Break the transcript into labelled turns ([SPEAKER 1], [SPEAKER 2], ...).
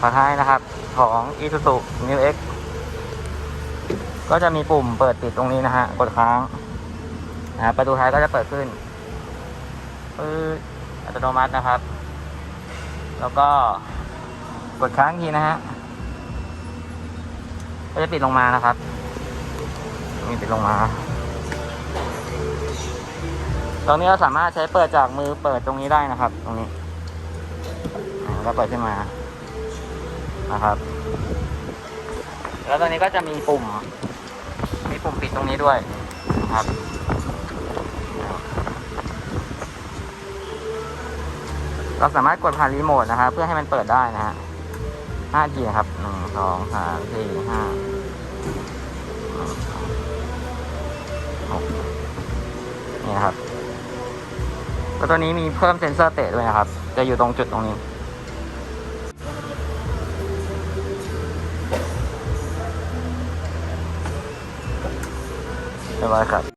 [SPEAKER 1] ฝาท้ายนะครับของ Isuzu New X ก็จะมีปุ่มเปิดปิดตรงนี้นะฮะ กดค้างนะรประตูท้ายก็จะเปิดขึ้นปื๊ดอัตโนมัตินะครับ แล้วก็กดค้างอีกทีนะฮะ ก็จะปิดลงมานะครับนี่ปิดลงมา ตรงนี้เราสามารถใช้เปิดจากมือเปิดตรงนี้ได้นะครับ ตรงนี้อ่าก็เปิดขึ้นมา นะครับ แล้วตอนนี้ก็จะมีปุ่ม มีปุ่มปิดตรงนี้ด้วยนะครับ เราสามารถกดผ่านรีโมทนะครับ เพื่อให้มันเปิดได้นะฮะห้าทีครับหนึ่งสองสามสี่ห้าหกนี่นะครับก็ตัวนี้มีเพิ่มเซ็นเซอร์เตะด้วยนะครับ จะอยู่ตรงจุดตรงนี้ เรียบร้อยครับ